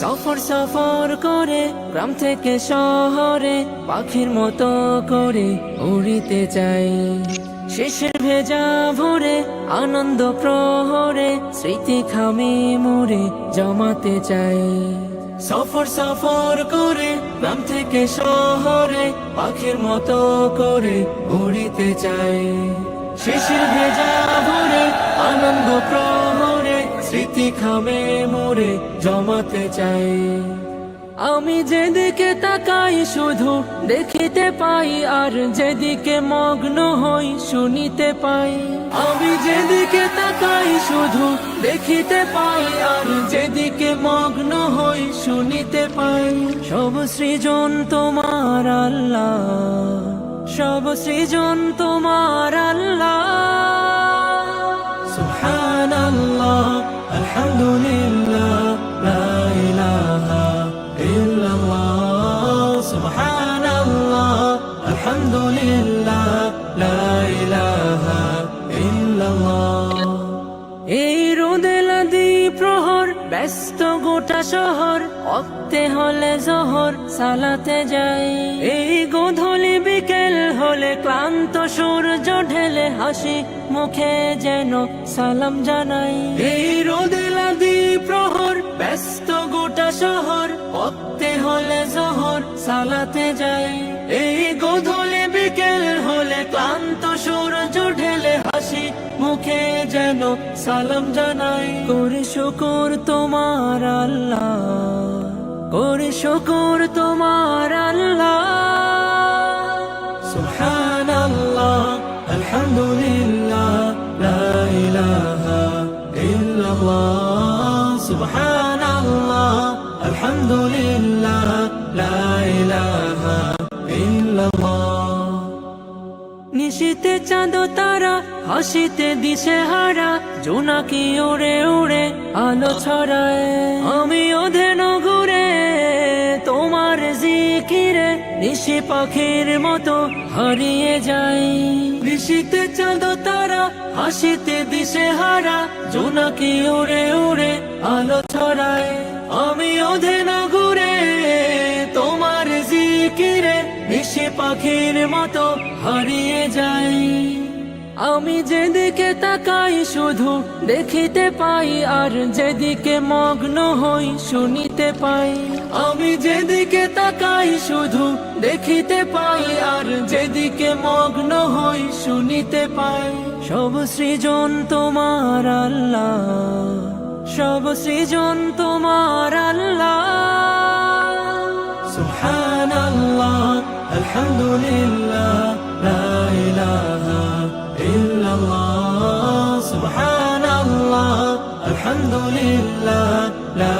সফর সফর করে গ্রাম থেকে শহরে, পাখির মতো করে উড়িতে চাই। শেষের ভেজা ভরে, আনন্দ প্রহরে, স্মৃতি খামে মোরে জমাতে চাই। সফর সফর করে গ্রাম থেকে শহরে, পাখির মতো করে উড়িতে চাই। শেষের ভেজা ভরে স্মৃতি খামে মোরে জমাতে চাই। আমি যেদিকে তাকাই শুধু দেখিতে পাই, আর যেদিকে মগ্ন হই শুনিতে পাই। আমি যেদিকে তাকাই শুধু দেখিতে পাই, আর যেদিকে মগ্ন হই শুনিতে পাই। সব সৃজন তোমার আল্লাহ, সব সৃজন তোমার এই রোদে লাদি প্রহর ব্যস্ত গোটা শহর অক্তে হলে জহর সালাতে যাই এই গোধূলি বিকেল হলে ক্লান্ত সূর্য ঢেলে হাসি মুখে যেন সালাম জানাই এই রোদে প্রহর, ব্যস্ত গোটা শহর অক্তে হলে জহর, সালাতে যাই এই গোধূলি বিকেল হলে ক্লান্ত সূর্য ঢেলে হাসি, মুখে যেন সালাম জানাই করে শুকুর তোমার আল্লাহ, করে শুকুর তোমার আল্লাহ। সুবহানাল্লাহ, আলহামদুলিল্লাহ, লা ইল্লাল্লাহ। নিশিতে চাঁদ তারা, হাসিতে দিশে হারা জোনাকি উড়ে উড়ে আলো ছড়ায়। আমি ওধেন ঘুরে, তোমার জিকিরে, নিশি পাখির মতো হারিয়ে যাই। নিশিতে চাঁদ তারা, হাসিতে দিশে হারা জোনাকি উড়ে উড়ে আলো ছড়ায়, আমি ওধেন ঘুরে, তোমার জিকিরে মিশে পাখির মতো হারিয়ে যাই। আমি যেদিকে তাকাই শুধু দেখিতে পাই, আর যেদিকে মগ্ন হই শুনিতে পাই। আমি যেদিকে তাকাই শুধু দেখিতে পাই, আর যেদিকে মগ্ন হই শুনিতে পাই। সব সৃজন তোমার আল্লাহ। সব সৃজন তোমার আল্লাহ সুহান আল্লাহ আলহামদুলিল্লাহ লা ইলাহা ইল্লাল্লাহ সুবহানাল্লাহ আলহামদুলিল্লাহ লা